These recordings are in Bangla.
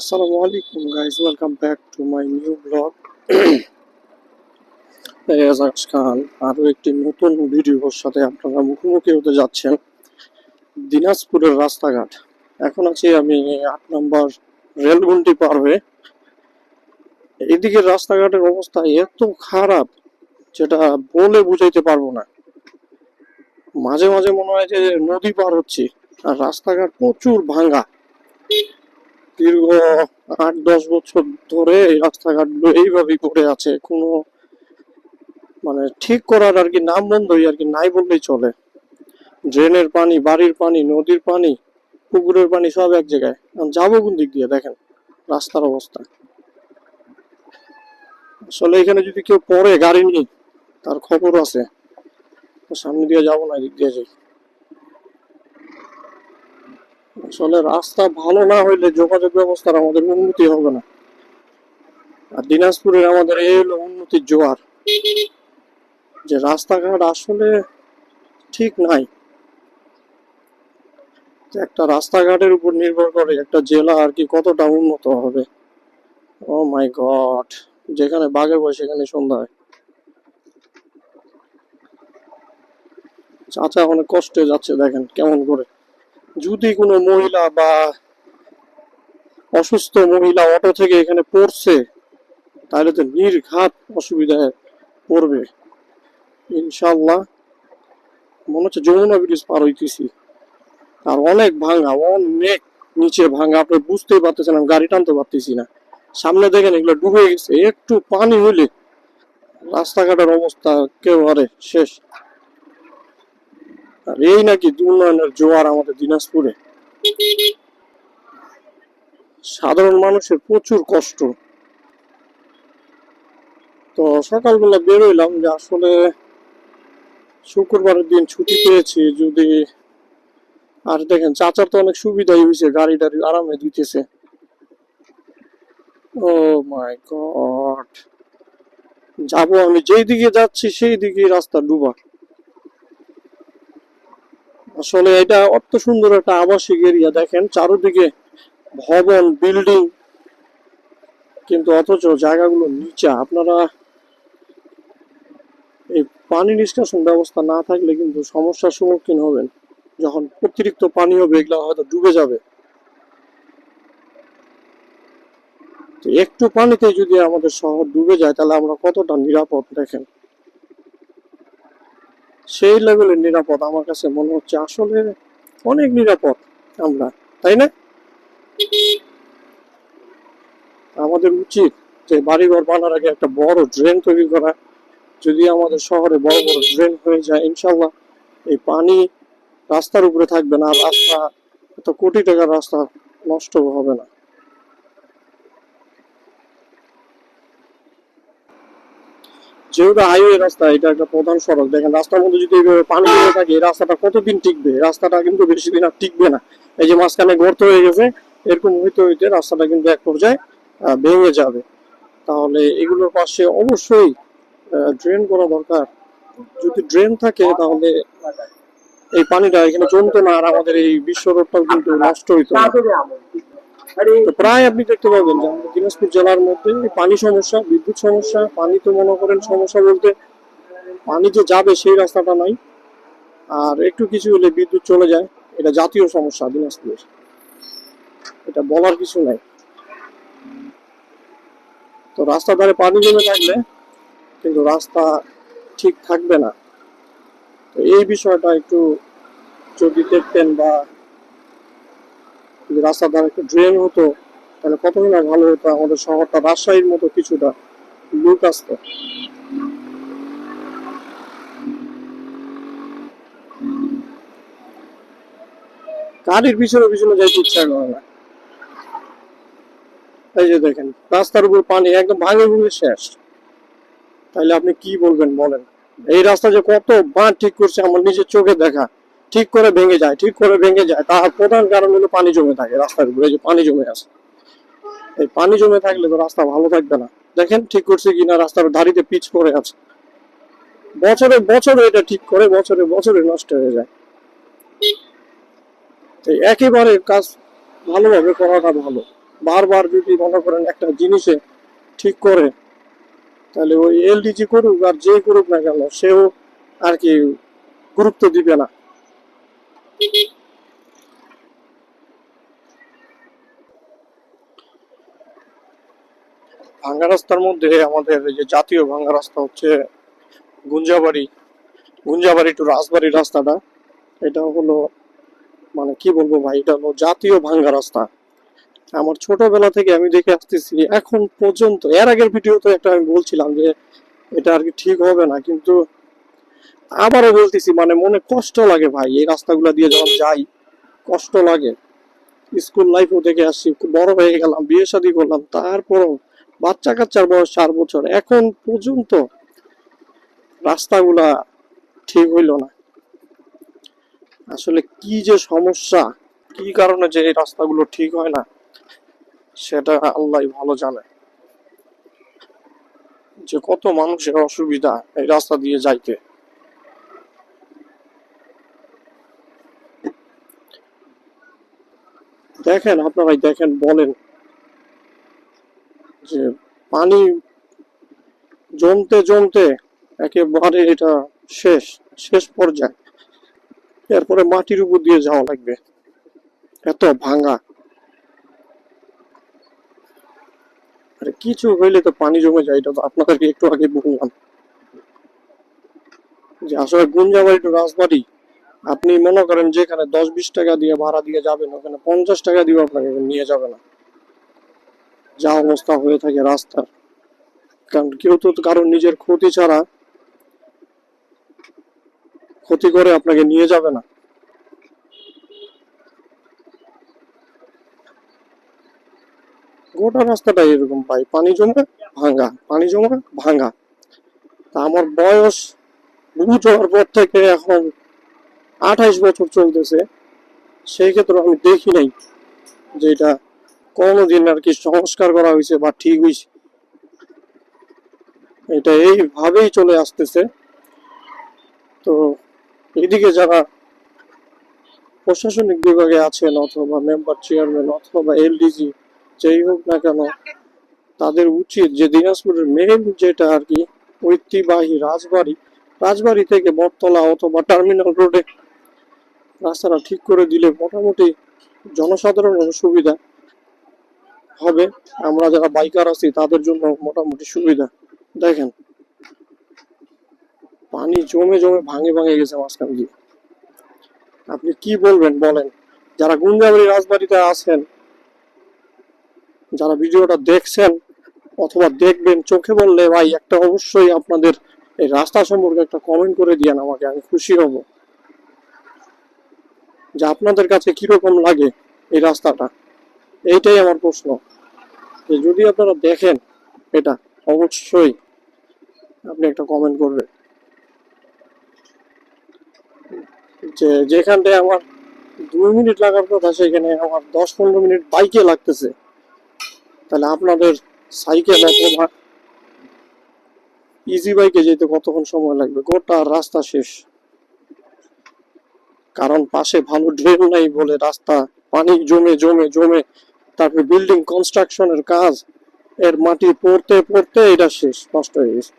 আসসালামু আলাইকুম guys welcome back to my new blog Ejaz Khan আরও একটি নতুন ভিডিওর সাথে আপনারা মুখোমুখি হতে যাচ্ছেন। দিনাজপুরের রাস্তাঘাট। এখন আছি আমি আট নম্বর রেলগুন্টি পার হয়ে। এদিকের রাস্তাঘাটের অবস্থা এত খারাপ, যেটা বলে বুঝাইতে পারব না। মাঝে মাঝে মনে হয় যে নদী পার হচ্ছে, আর রাস্তাঘাট প্রচুর ভাঙা দীর্ঘ আট, দশ বছর ধরে এই রাস্তাঘাটগুলো এইভাবেই পড়ে আছে। কোনো মানে ঠিক করার আর কি নাম বন্ধই আর কি নাই বললেই চলে। ড্রেনের পানি, বাড়ির পানি, নদীর পানি, পুকুরের পানি সব এক জায়গায়। যাব কোন দিক দিয়ে দেখেন রাস্তার অবস্থা। আসলে এখানে যদি কেউ পড়ে গাড়ি নিয়ে, তার খবর আছে। সামনে দিয়ে যাব না, এদিক দিয়ে যাই। আসলে রাস্তা ভালো না হইলে যোগাযোগ ব্যবস্থার আমাদের উন্নতি হবে না। আর দিনাজপুরের আমাদের এই হলো উন্নতির জোয়ার। যে রাস্তাঘাট আসলে ঠিক নাই। একটা রাস্তাঘাটের উপর নির্ভর করে একটা জেলা আর কি কতটা উন্নত হবে। ও মাই গড যেখানে বাঘে বয়, সেখানে সন্ধ্যা হয়। চাচা অনেক কষ্টে যাচ্ছে, দেখেন কেমন করে। যদি কোনো মহিলা বা অসুস্থ মহিলা অটো থেকে এখানে পড়ছে, তাহলে তো নির্ঘাত অসুবিধায় পড়বে। ইনশাল্লাহ মনে হচ্ছে যমুনা ব্রিজ পার হইতেছি। আর অনেক ভাঙা, অনেক নিচে ভাঙা, আপনি বুঝতেই পারতেছেন, আমি গাড়ি টানতে পারতেছি না। সামনে দেখেন এগুলো ডুবে গেছে, একটু পানি হইলে রাস্তাঘাটের অবস্থা একেবারে শেষ। আর এই নাকি উন্নয়নের জোয়ার আমাদের দিনাজপুরে। সাধারণ মানুষের প্রচুর কষ্ট। তো সকালবেলা বেরোইলাম যে আসলে শুক্রবারের দিন ছুটি পেয়েছি, যদি আর দেখেন চাচার তো অনেক সুবিধাই হয়েছে, গাড়ি টাড়ি আরামে দিতেছে। Oh my god. যাব আমি যেই দিকে যাচ্ছি সেই দিকে রাস্তা ডুবা আসলে এটা অত সুন্দর একটা আবাসিক এরিয়া দেখেন চারদিকে ভবন বিল্ডিং কিন্তু অথচ জায়গাগুলো নিচা। আপনারা এই পানি নিষ্কাশন ব্যবস্থা না থাকলে কিন্তু সমস্যার সম্মুখীন হবেন। যখন অতিরিক্ত পানি হবে, এগুলো হয়তো ডুবে যাবে। একটু পানিতে যদি আমাদের শহর ডুবে যায়, তাহলে আমরা কতটা নিরাপদ, দেখেন। সেই লেভেলের নিরাপদ। আমার কাছে মনে হচ্ছে আসলে অনেক নিরাপদ আমরা, তাই না? আমাদের উচিত যে বাড়িঘর বানার আগে একটা বড় ড্রেন তৈরি করা। যদি আমাদের শহরে বড় বড় ড্রেন হয়ে যায়, ইনশাল্লাহ এই পানি রাস্তার উপরে থাকবে না রাস্তা, এত কোটি টাকার রাস্তা নষ্ট হবে না। যেহেতু হাইওয়ে রাস্তা, এটা একটা প্রধান সড়ক। দেখেন, রাস্তার মধ্যে যদি এইভাবে পানি জমে থাকে, এই রাস্তাটা কতদিন টিকবে? রাস্তাটা কিন্তু বেশি দিন আর টিকবে না। এই যে মাঝখানে গর্ত হয়ে গেছে, এরকম হইতে হইতে রাস্তাটা কিন্তু এক পর্যায়ে ভেঙে যাবে। তাহলে এগুলোর পাশে অবশ্যই ড্রেন করা দরকার। যদি ড্রেন থাকে, তাহলে এই পানিটা এখানে জমতো না, আর আমাদের এই বিশ্ব রোডটাও কিন্তু নষ্ট হইতো প্রায় আপনি দেখতে পাবেন যে আমাদের দিনাজপুর জেলার মধ্যে পানি সমস্যা, বিদ্যুৎ সমস্যা, পানি তো মনে করেন সমস্যা বলতে পানি যে যাবে সেই রাস্তাটা নাই। আর একটু কিছু হলে বিদ্যুৎ চলে যায়, এটা জাতীয় সমস্যা দিনাজপুরের। এটা বলার কিছু নাই। তো রাস্তার ধারে পানি জমে থাকলে কিন্তু রাস্তা ঠিক থাকবে না। তো এই বিষয়টা একটু যদি দেখতেন বা যদি রাস্তার ধারে একটু ড্রেন হতো, তাহলে কতই না ভালো হতো? আমাদের শহরটা রাজশাহীর মতো কিছুটা। লুক আসতো। গাড়ির পিছনে পিছনে যাইতে ইচ্ছা করে না। এই যে দেখেন, রাস্তার উপর পানি একদম ভাঙে ভুঙে শেষ। তাইলে আপনি কি বলবেন বলেন? এই রাস্তা যে কত বাঁধ ঠিক করছে, আমার নিজের চোখে দেখা। ঠিক করে ভেঙে যায়, ঠিক করে ভেঙে যায়, তার প্রধান কারণ হলো পানি জমে থাকে রাস্তার উপরে যে পানি জমে আছে। এই পানি জমে থাকলে তো রাস্তা ভালো থাকবে না। দেখেন ঠিক করছে কিনা রাস্তার ধারিতে পিচ পড়ে আছে। বছরে বছরে এটা ঠিক করে, বছরে বছরে নষ্ট হয়ে যায়। একেবারে কাজ ভালোভাবে করাটা ভালো। বারবার যদি মনে করেন একটা জিনিসে ঠিক করে, তাহলে ওই এলডিজি করুক আর যে করুক না কেন, সেও আর কি গুরুত্ব দিবে না। ভাঙ্গা রাস্তার মধ্যে আমাদের যে জাতীয় ভাঙ্গা রাস্তা হচ্ছে গুঞ্জাবাড়ি গুঞ্জাবাড়ি টু রাজবাড়ি রাস্তাটা। এটা হলো মানে কি বলব ভাই, এটা হলো জাতীয় ভাঙ্গা রাস্তা আমার ছোটবেলা থেকে আমি দেখে আসতেছি, এখন পর্যন্ত, এর আগের ভিডিওতে একটা আমি বলছিলাম যে এটা আর কি ঠিক হবে না, কিন্তু আবারও বলতেছি মানে মনে কষ্ট লাগে ভাই, এই রাস্তাগুলো দিয়ে যখন যাই, কষ্ট লাগে। স্কুল লাইফও দেখে আসছি, বড় হয়ে গেলাম, বিয়ে শাদি করলাম, তারপরও বাচ্চা কাচ্চার বয়স চার বছর। এখন পর্যন্ত রাস্তাগুলা ঠিক হইল না। আসলে কি যে সমস্যা, কি কারণে যে এই রাস্তাগুলো ঠিক হয় না, সেটা আল্লাহ ভালো জানে। যে কত মানুষের অসুবিধা এই রাস্তা দিয়ে যাইতে। দেখেন, আপনারাই দেখেন, বলেন। যে পানি জমতে জমতে একেবারে এটা শেষ শেষ পর্যায়ে। এরপরে মাটির উপর দিয়ে যাওয়া লাগবে। এত ভাঙা। আরে কিছু হইলে তো পানি জমে যায়, এটা তো আপনাদেরকে একটু আগে বললাম। যে আসলে গুঞ্জাবাড়ি টু রাজবাড়ি, আপনি মনে করেন যেখানে দশ বিশ টাকা দিয়ে ভাড়া দিয়ে যাবেন, ওখানে পঞ্চাশ টাকা দিয়ে আপনাকে নিয়ে যাবে না। যা অবস্থা হয়ে থাকে রাস্তার। কারণ কেউ তো কারণ নিজের ক্ষতি ছাড়া ক্ষতি করে আপনাকে নিয়ে যাবে না। গোটা রাস্তাটা এরকম পাই পানি জমে ভাঙ্গা। পানি জমে ভাঙ্গা। তা আমার বয়স বুঝ হওয়ার পর থেকে এখন আঠাইশ বছর চলতেছে। সেই ক্ষেত্রে আমি দেখি নাই যে এটা কোনোদিন আর কি সংস্কার করা হয়েছে বা ঠিক হয়েছে। এটা এইভাবেই চলে আসতেছে। তো এদিকে যারা প্রশাসনিক বিভাগে আছেন অথবা মেম্বার চেয়ারম্যান অথবা এলডিজি, যেই হোক না কেন, তাদের উচিত যে দিনাজপুরের মেন যেটা আর কি ঐতিহ্যবাহী রাজবাড়ি রাজবাড়ি থেকে বটতলা অথবা টার্মিনাল রোডে রাস্তাটা ঠিক করে দিলে মোটামুটি জনসাধারণের সুবিধা। হবে। আমরা যারা বাইকার আছি, তাদের জন্য মোটামুটি সুবিধা। দেখেন, পানি জমে জমে ভাঙে ভাঙে গেছে মাঝখান দিয়ে। আপনি কি বলবেন, বলেন? যারা গুঞ্জাবাড়ি রাজবাড়িতে আছেন, যারা ভিডিওটা দেখছেন অথবা দেখবেন, চোখে বললে ভাই, একটা অবশ্যই আপনাদের এই রাস্তা সম্পর্কে একটা কমেন্ট করে দিয়েন আমাকে, আমি খুশি হব। যে আপনাদের কাছে কীরকম লাগে এই রাস্তাটা? এইটাই আমার প্রশ্ন। যে যদি আপনারা দেখেন এটা, অবশ্যই আপনি একটা কমেন্ট করবেন। যে যেখানটায় আমার দুই মিনিট লাগার কথা, সেখানে আমার দশ পনেরো মিনিট বাইকে লাগতেছে। তাহলে আপনাদের সাইকেল ইজি বাইকে যেতে কতক্ষণ সময় লাগবে? গোটা রাস্তা শেষ। কারণ পাশে ভালো ড্রেন নাই বলে রাস্তা, পানি জমে জমে জমে তারপরে বিল্ডিং কনস্ট্রাকশনের কাজ, এর মাটি পড়তে পড়তে এটা শেষ, নষ্ট হয়ে গেছে।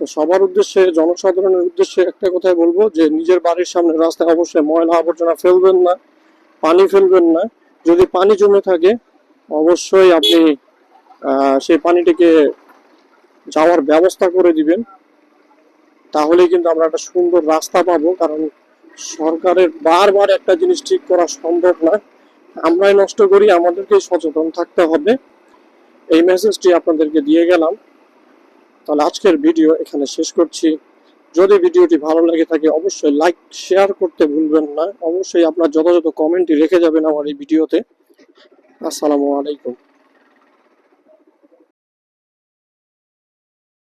তো সবার উদ্দেশ্যে, জনসাধারণের উদ্দেশ্যে একটা কথাই বলব যে, নিজের বাড়ির সামনে রাস্তায় অবশ্যই ময়লা আবর্জনা ফেলবেন না, পানি ফেলবেন না। যদি পানি জমে থাকে, অবশ্যই আপনি সেই পানিটিকে যাওয়ার ব্যবস্থা করে দিবেন তাহলে কিন্তু আমরা একটা সুন্দর রাস্তা পাবো। কারণ সরকারের বারবার একটা জিনিস ঠিক করা সম্ভব না। আমরাই নষ্ট করি, আমাদেরকেই সচেতন থাকতে হবে। এই মেসেজটি আপনাদেরকে দিয়ে গেলাম। তাহলে আজকের ভিডিও এখানে শেষ করছি। যদি ভিডিওটি ভালো লাগে থাকে, অবশ্যই লাইক শেয়ার করতে ভুলবেন না। অবশ্যই আপনার যথাযথ কমেন্টটি রেখে যাবেন আমার এই ভিডিওতে। আসসালামু আলাইকুম।